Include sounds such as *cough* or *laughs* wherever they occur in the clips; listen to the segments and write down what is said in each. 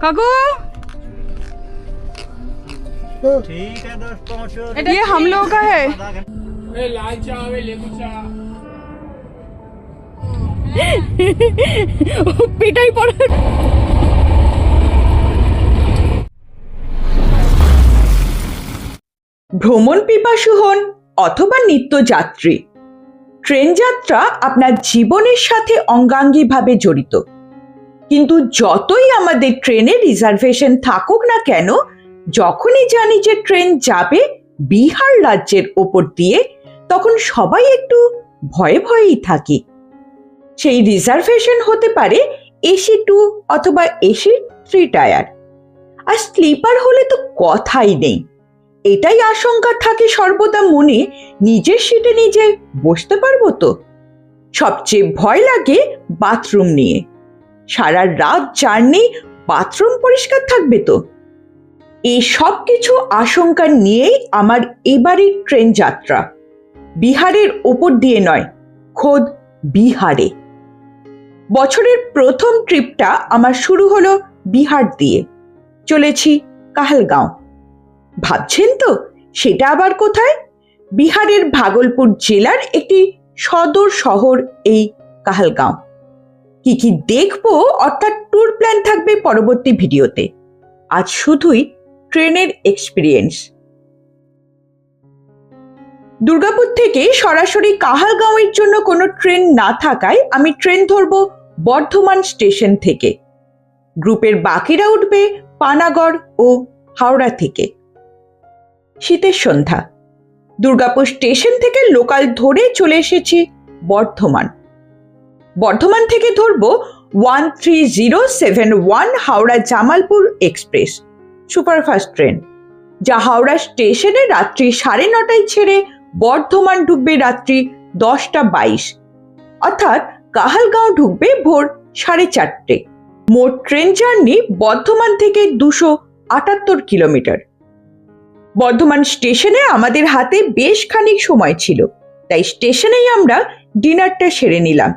काकू ठीक है दोस्त पहुंचो ये हम लोगों का है आधा घंटा लाल चाह लेबू चाह পিটাই *laughs* পড়ে ভ্রমণ পিপাসু হন অথবা নিত্যযাত্রী ট্রেন যাত্রা আপনার জীবনের সাথে অঙ্গাঙ্গিভাবে জড়িত কিন্তু যতই আমাদের ট্রেনে রিজার্ভেশন থাকুক না কেন, যখনই জানি যে ট্রেন যাবে বিহার রাজ্যের ওপর দিয়ে, তখন সবাই একটু ভয়ে ভয়েই থাকি। সেই রিজার্ভেশন হতে পারে এসি টু অথবা এসি থ্রি টায়ার। আর স্লিপার হলে তো কথাই নেই। এটাই আশঙ্কা থাকে সর্বদা মনে, নিজের সিটে নিজে বসতে পারব তো? সবচেয়ে ভয় লাগে বাথরুম নিয়ে। সারা রাত জার্নি বাথরুম পরিষ্কার থাকবে তো? এই সব কিছু আশঙ্কা নিয়েই আমার এবারের ট্রেন যাত্রা। বিহারের ওপর দিয়ে নয়, খোদ বিহারে। বছরের প্রথম ট্রিপটা আমার শুরু হলো বিহার দিয়ে। চলেছি কাহালগাঁও। ভাবছেন তো, সেটা আবার কোথায়? বিহারের ভাগলপুর জেলার একটি সদর শহর এই কাহালগাঁও। কি কি দেখব অর্থাৎ ট্যুর প্ল্যান থাকবে পরবর্তী ভিডিওতে। আজ শুধুই ট্রেনের এক্সপিরিয়েন্স দুর্গাপুর থেকে সরাসরি কাহালগাঁওয়ের জন্য কোনো ট্রেন না থাকায় আমি ট্রেন ধরবো বর্ধমান স্টেশন থেকে। গ্রুপের বাকিরা উঠবে পানাগড় ও হাওড়া থেকে। শীতের সন্ধ্যা। দুর্গাপুর স্টেশন থেকে লোকাল ধরে চলে এসেছি বর্ধমান। বর্ধমান থেকে ধরবো one three zero seven one Howrah Jamalpur express. Superfast train. যা হাওড়া স্টেশনে রাত্রি সাড়ে নটায় ছেড়ে বর্ধমান ঢুকবে রাত্রি দশটা বাইশ। অর্থাৎ কাহালগাঁও ঢুকবে ভোর সাড়ে চারটে। মোট ট্রেন জার্নি বর্ধমান থেকে দুশো আটাত্তর কিলোমিটার। বর্ধমান স্টেশনে আমাদের হাতে বেশ খানিক সময় ছিল, তাই স্টেশনেই আমরা ডিনারটা সেরে নিলাম।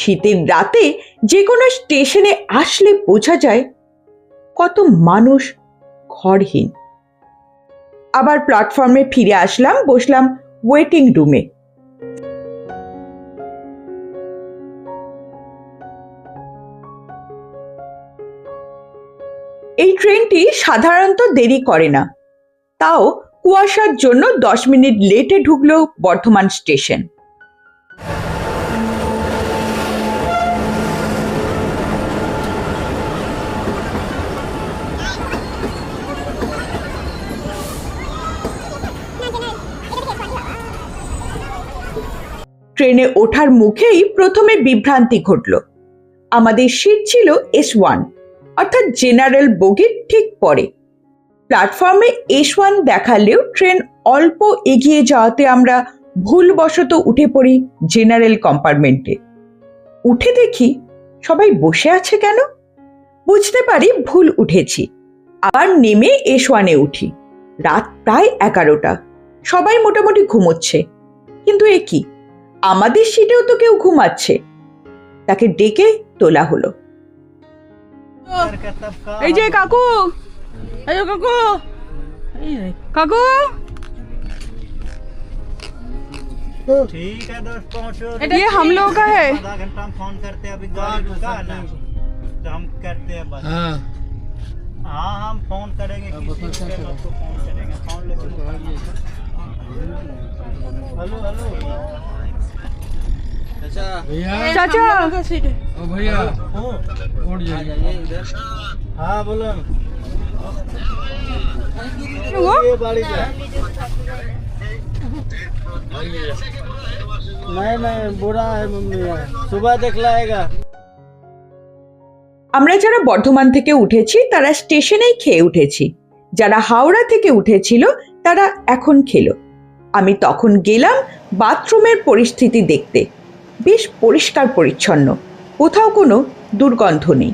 শীতের রাতে যে কোনো স্টেশনে আসলে বোঝা যায় কত মানুষ ঘরহীন। আবার প্ল্যাটফর্মে ফিরে আসলাম, বসলাম ওয়েটিং রুমে এই ট্রেনটি সাধারণত দেরি করে না। তাও কুয়াশার জন্য দশ মিনিট লেটে ঢুকলো বর্ধমান স্টেশন। ট্রেনে ওঠার মুখেই প্রথমে বিভ্রান্তি ঘটল। আমাদের সিট ছিল এস ওয়ান অর্থাৎ জেনারেল বগির ঠিক পরে। প্ল্যাটফর্মে এস ওয়ান দেখালেও ট্রেন অল্প এগিয়ে যাওয়াতে আমরা ভুলবশত উঠে পড়ি জেনারেল কম্পার্টমেন্টে। উঠে দেখি সবাই বসে আছে কেন? বুঝতে পারি ভুল উঠেছি। আবার নেমে এস ওয়ানে উঠি। রাত প্রায় এগারোটা। সবাই মোটামুটি ঘুমোচ্ছে। কিন্তু এ কি? আমাদের সিটেও তো কেউ ঘুমাচ্ছে তাকে ডেকে তোলা হলো करके तब का এই যে কাকু এই যে কাকু এই রে, কাকু ठीक है दोस्त पहुंचो ये हम लोगों का है आधा घंटा हम फोन करते हैं अभी गाड़ी रुका है ना तो हम करते हैं बस हाँ हाँ हम फोन करेंगे किसी भी टाइम आपको फोन करेंगे फोन लेके हेलो हेलो भैया চাচা ओ भैया हाँ उठ जाइए हाँ बोलो वो ये बाड़ी का नहीं नहीं बुरा है मम्मी यार सुबह देख लाएगा আমরা যারা বর্ধমান থেকে উঠেছি তারা স্টেশনেই খেয়ে উঠেছি যারা হাওড়া থেকে উঠেছিল তারা এখন খেলো। আমি তখন গেলাম বাথরুমের পরিস্থিতি দেখতে। বেশ পরিষ্কার পরিচ্ছন্ন, কোথাও কোনো দুর্গন্ধ নেই।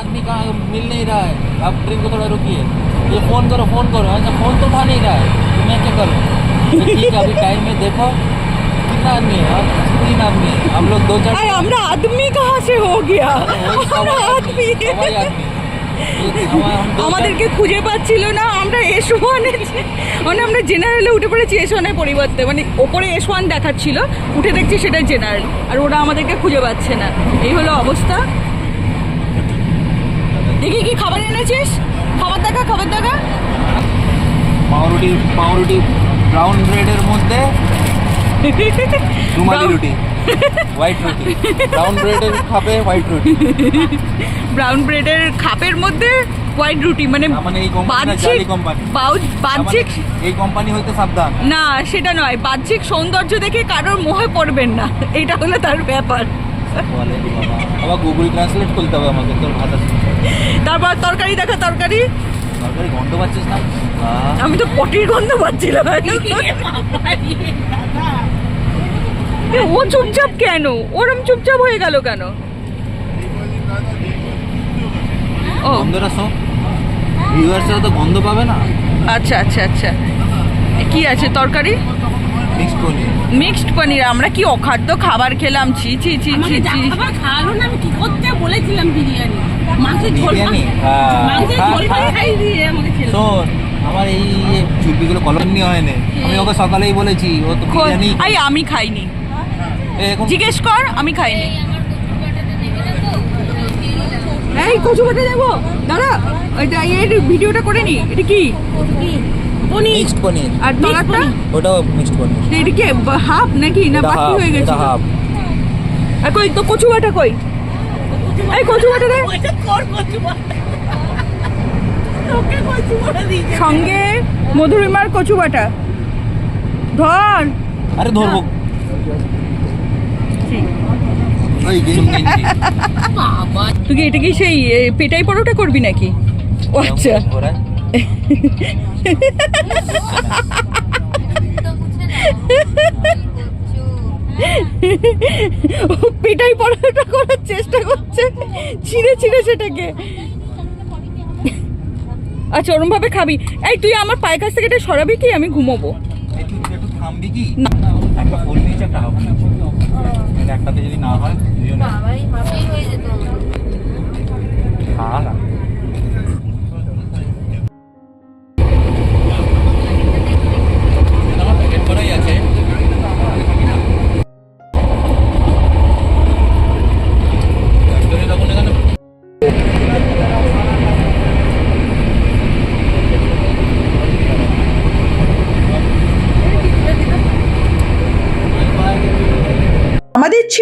आदमी कहाँ मिल नहीं रहा है। आप ट्रेन को थोड़ा रुकिए। ये फ़ोन करो फ़ोन करो अच्छा फ़ोन तो उठा नहीं रहा है तो मैं क्या करूँ तो ठीक है अभी टाइम में देखो कितना आदमी है आप तीन आदमी है हम लोग दो चार अरे हमरा आदमी कहाँ से हो गया वही আমরা हवाई आदमी हवाई आदमी ये हवाई हम दो আমাদেরকে খুঁজে পাচ্ছিল না আমরা এস ওয়ানে মানে আমরা জেনারেলে উঠে পড়েছি এস ওয়ানের পরিবর্তে মানে ওপরে এস ওয়ান দেখাচ্ছিল উঠে দেখছি সেটা জেনারেল আর ওরা আমাদেরকে খুঁজে পাচ্ছে না এই হলো অবস্থা দেখি কি খাবার এনেছিস খাবার দেখা খাবার দেখা। পাউরুটি পাউরুটি ব্রাউন ব্রেডের মধ্যে *laughs* রুমালি রুটি হোয়াইট রুটি। ব্রাউন ব্রেডের খাবে হোয়াইট রুটি। *laughs* ব্রাউন ব্রেডের খাপের মধ্যে হোয়াইট রুটি মানে মানে এই কোম্পানি জালি কোম্পানি। বাহ্যিক এই কোম্পানি হইতে সাবধান। না সেটা নয় বাহ্যিক সৌন্দর্য দেখে কারোর মোহে পড়বেন না। *laughs* এটা হলো তার ব্যাপার। *laughs* আবার গুগল ট্রান্সলেট খুলতে হবে আমাকে তোর ভাষা তারপর তরকারি দেখা তরকারি। তরকারি গন্ধ পাচ্ছিস না? আমি তো পটির গন্ধ পাচ্ছিলাম। *laughs* ও চুপচাপ কেন? ওরম চুপচাপ হয়ে গেল কেন? ও। গন্ধটা শোন। ভিউয়ার্সরা তো গন্ধ পাবে না। আচ্ছা আচ্ছা আচ্ছা। কি আছে তরকারি? মিক্সড পনির। আমরা কি অখাদ্য খাবার খেলাম? ছি ছি ছি ছি ছি। খাবার খাওয়ালো না আমি কি করতে বলেছিলাম বিরিয়ানি। মাংসের ঝোল হ্যাঁ, মাংসের ঝোল খাই দিয়ে আমাকে ছেড়ে আমার এই চুপিগুলো কলম নিয়ে হয় না। আমি ওকে সকালেই বলেছি ও তো বিরিয়ানি আই আমি খাইনি। জিজ্ঞেস কর আমি খাইনি। এই কচু বাটা দেবো দাঁড়া ভিডিওটা করে নি। এটা কি? মিক্সড পনির। আর তলারটা ওটাও মিক্সড পনির। এটা কি হাফ নাকি? না বাকি হয়ে গেছে হাফ। আর কই তো কচু বাটা কই? এই কচু বাটা দে। সঙ্গে মধুরিমার কচু বাটা ধর। আরে ধরবো। বাবা তুই কি এটা কি সেই এ, পেটাই পরোটা করবি নাকি? ও আচ্ছা। পেটাই পরোটা করার চেষ্টা করছে। ছিঁড়ে ছিঁড়ে সেটাকে। আচ্ছা ওরম ভাবে খাবি। এই তুই আমার পায়ের কাছ থেকে এটা সরাবি কি? আমি ঘুমোবো। একটু একটাতে যদি না হয়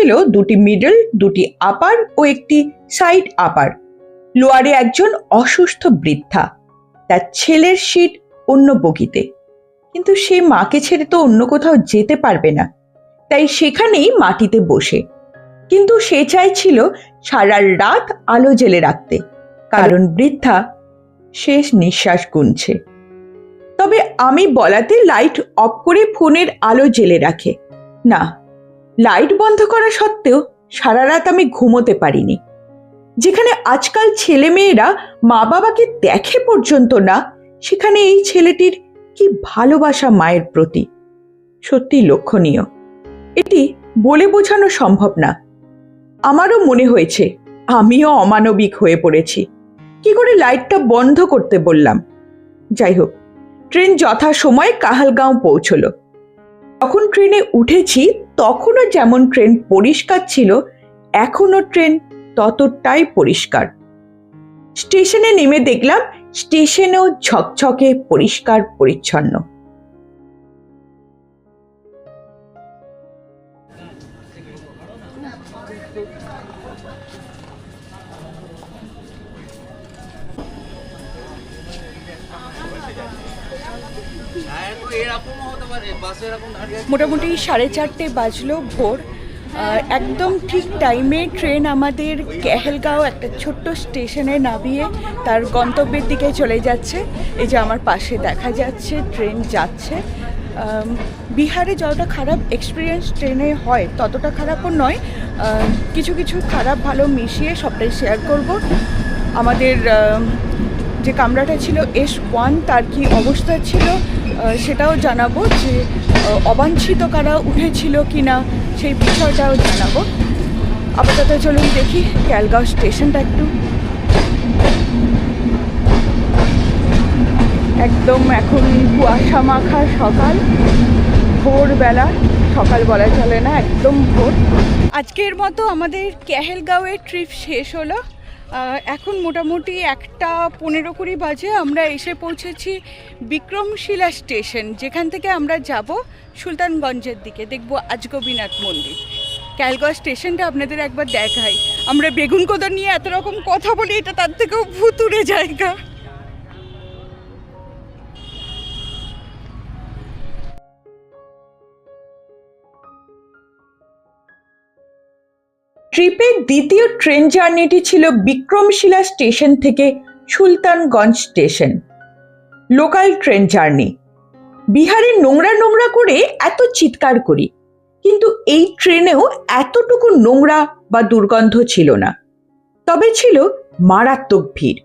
ছিল দুটি মিডল দুটি আপার ও একটি সাইড আপার লোয়ারে একজন অসুস্থ বৃদ্ধা, তার ছেলের সিট অন্য বগিতে। কিন্তু সে মাকে ছেড়ে তো অন্য কোথাও যেতে পারবে না, তাই সেখানেই মাটিতে বসে। কিন্তু সে চাইছিল সারা রাত আলো জেলে রাখতে, কারণ বৃদ্ধা শেষ নিঃশ্বাস গুনছে। তবে আমি বলাতে লাইট অফ করে ফোনের আলো জেলে রাখে। না লাইট বন্ধ করা সত্ত্বেও সারা রাত আমি ঘুমোতে পারিনি। যেখানে আজকাল ছেলে মেয়েরা মা বাবাকে দেখে পর্যন্ত না, সেখানে এই ছেলেটির কি ভালোবাসা মায়ের প্রতি। সত্যি লক্ষণীয়। এটি বলে বোঝানো সম্ভব না। আমারও মনে হয়েছে, আমিও অমানবিক হয়ে পড়েছি। কি করে লাইটটা বন্ধ করতে বললাম? যাই হোক, ট্রেন যথা সময়ে কাহালগাঁও পৌঁছলো। যখন ট্রেনে উঠেছি, তখনও যেমন ট্রেন পরিষ্কার ছিল, এখনও ট্রেন ততটাই পরিষ্কার। স্টেশনে নেমে দেখলাম, স্টেশনেও ঝকঝকে পরিষ্কার পরিচ্ছন্ন মোটামুটি সাড়ে চারটে বাজলো ভোর। একদম ঠিক টাইমে ট্রেন আমাদের কেহেলগাঁও একটা ছোট্ট স্টেশনে নামিয়ে তার গন্তব্যের দিকে চলে যাচ্ছে। এই যে আমার পাশে দেখা যাচ্ছে ট্রেন যাচ্ছে। বিহারে যতটা খারাপ এক্সপিরিয়েন্স ট্রেনে হয়, ততটা খারাপও নয়। কিছু কিছু খারাপ, ভালো মিশিয়ে সবটাই শেয়ার করব। আমাদের যে কামরাটা ছিল এস ওয়ান তার কি অবস্থা ছিল? সেটাও জানাব যে অবাঞ্ছিত কারা উঠেছিল কি না সেই বিষয়টাও জানাব। আপাতত চলুন দেখি, ক্যালগাঁও স্টেশনটা একটু। একদম এখন কুয়াশা মাখা সকাল, ভোরবেলা, সকাল বলা চলে না, একদম ভোর। আজকের মতো আমাদের ক্যাহেলগাঁওয়ের ট্রিপ শেষ হলো। এখন মোটামুটি একটা পনেরো কুড়ি বাজে আমরা এসে পৌঁছেছি বিক্রমশিলা স্টেশন, যেখান থেকে আমরা যাব সুলতানগঞ্জের দিকে। দেখব আজগবিনাথ মন্দির। ক্যালগাঁও স্টেশনটা আপনাদের একবার দেখাই। আমরা বেগুন কোদা নিয়ে এত রকম কথা বলি, এটা তার থেকেও ভুতুরে জায়গা ট্রিপের দ্বিতীয় ট্রেন জার্নিটি ছিল বিক্রমশিলা স্টেশন থেকে Sultanganj station local train journey বিহারে নোংরা নোংরা করে এত চিৎকার করি, কিন্তু এই ট্রেনেও এতটুকু নোংরা বা দুর্গন্ধ ছিল না। তবে ছিল মারাত্মক ভিড়।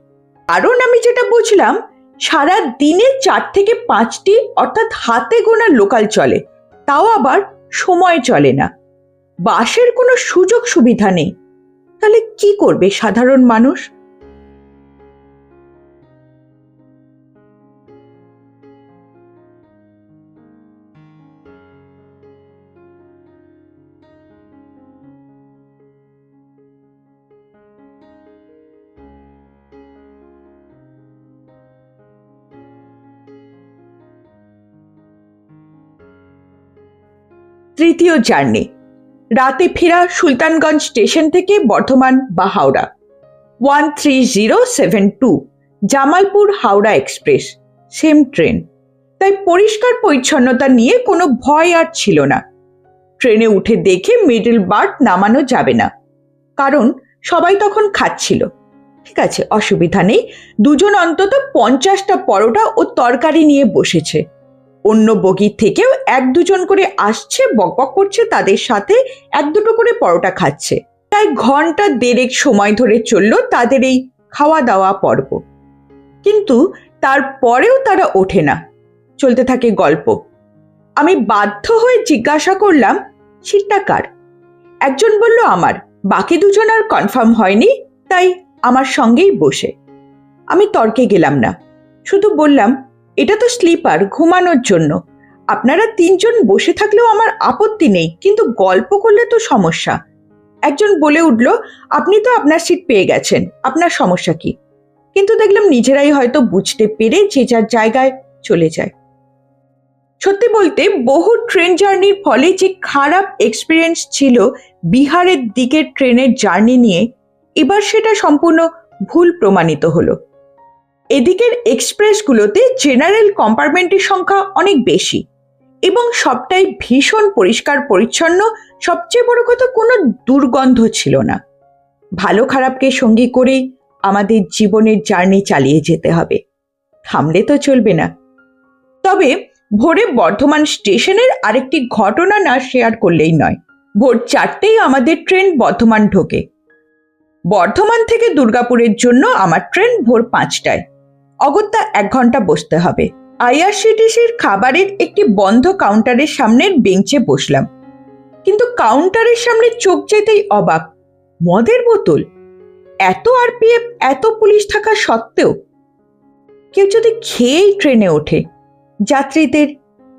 কারণ আমি যেটা বুঝলাম, সারা দিনে চার থেকে পাঁচটি অর্থাৎ হাতে গোনা লোকাল চলে, তাও আবার সময় চলে না। বাসের কোনো সুযোগ সুবিধা নেই। তাহলে কি করবে সাধারণ মানুষ? তৃতীয় জার্নি। রাতে ফেরা সুলতানগঞ্জ স্টেশন থেকে বর্ধমান বা Howrah. One three zero seven two Jamalpur Howrah express, same train. তাই পরিষ্কার পরিচ্ছন্নতা নিয়ে কোনো ভয় আর ছিল না। ট্রেনে উঠে দেখে মিডল বার্থ নামানো যাবে না। কারণ সবাই তখন খাচ্ছিল। ঠিক আছে, অসুবিধা নেই। দুজন অন্তত পঞ্চাশটা পরোটা ও তরকারি নিয়ে বসেছে। অন্য বগির থেকেও এক দুজন করে আসছে, বকবক করছে, তাদের সাথে এক দুটো করে পরোটা খাচ্ছে। তাই ঘণ্টা দেড়েক সময় ধরে চলল তাদের এই খাওয়া দাওয়া পর্ব। কিন্তু তারপরেও তারা ওঠে না। চলতে থাকে গল্প। আমি বাধ্য হয়ে জিজ্ঞাসা করলাম সিটটা কার? একজন বলল, আমার। বাকি দুজন আর কনফার্ম হয়নি, তাই আমার সঙ্গেই বসে। আমি তর্কে গেলাম না। শুধু বললাম এটা তো স্লিপার ঘুমানোর জন্য। আপনারা তিনজন বসে থাকলেও আমার আপত্তি নেই, কিন্তু গল্প করলে তো সমস্যা। একজন বলে উঠল, আপনি তো আপনার সিট পেয়ে গেছেন, আপনার সমস্যা কি? কিন্তু দেখলাম নিজেরাই হয়তো বুঝতে পেরে যে যার জায়গায় চলে যায়। সত্যি বলতে, বহু ট্রেন জার্নির ফলে যে খারাপ এক্সপিরিয়েন্স ছিল বিহারের দিকের ট্রেনের জার্নি নিয়ে, এবার সেটা সম্পূর্ণ ভুল প্রমাণিত হলো। এদিকের এক্সপ্রেসগুলোতে জেনারেল কম্পার্টমেন্টের সংখ্যা অনেক বেশি এবং সবটাই ভীষণ পরিষ্কার পরিচ্ছন্ন, সবচেয়ে বড় কথা কোনো দুর্গন্ধ ছিল না। ভালো খারাপকে সঙ্গী করেই আমাদের জীবনের জার্নি চালিয়ে যেতে হবে। থামলে তো চলবে না। তবে ভোরে বর্ধমান স্টেশনের আরেকটি ঘটনা না শেয়ার করলেই নয়। ভোর চারটেই আমাদের ট্রেন বর্ধমান ঢোকে। বর্ধমান থেকে দুর্গাপুরের জন্য আমার ট্রেন ভোর পাঁচটায়। অগত্যা এক ঘণ্টা বসতে হবে। আইআরসিটিসির খাবারের একটি বন্ধ কাউন্টারের সামনের বেঞ্চে বসলাম। কিন্তু কাউন্টারের সামনে চোখ যেতেই অবাক। মদের বোতল? এত আরপিএফ, এত পুলিশ থাকা সত্ত্বেও কেউ যদি খেয়েই ট্রেনে ওঠে, যাত্রীদের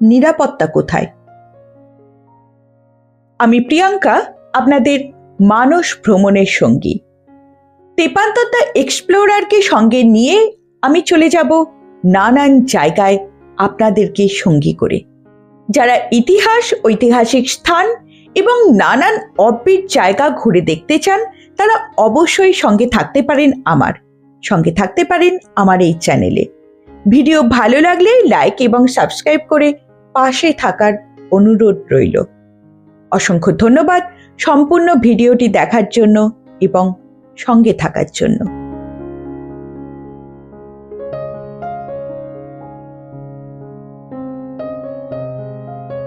নিরাপত্তা কোথায়? আমি প্রিয়াঙ্কা, আপনাদের মানস ভ্রমণের সঙ্গী। তেপান্ততা এক্সপ্লোরারকে সঙ্গে নিয়ে আমি চলে যাব নানান জায়গায় আপনাদেরকে সঙ্গী করে। যারা ইতিহাস, ঐতিহাসিক স্থান এবং নানান অব্বির জায়গা ঘুরে দেখতে চান, তারা অবশ্যই সঙ্গে থাকতে পারেন আমার। সঙ্গে থাকতে পারেন আমার এই চ্যানেলে। ভিডিও ভালো লাগলে লাইক এবং সাবস্ক্রাইব করে পাশে থাকার অনুরোধ রইল। অসংখ্য ধন্যবাদ সম্পূর্ণ ভিডিওটি দেখার জন্য এবং সঙ্গে থাকার জন্য।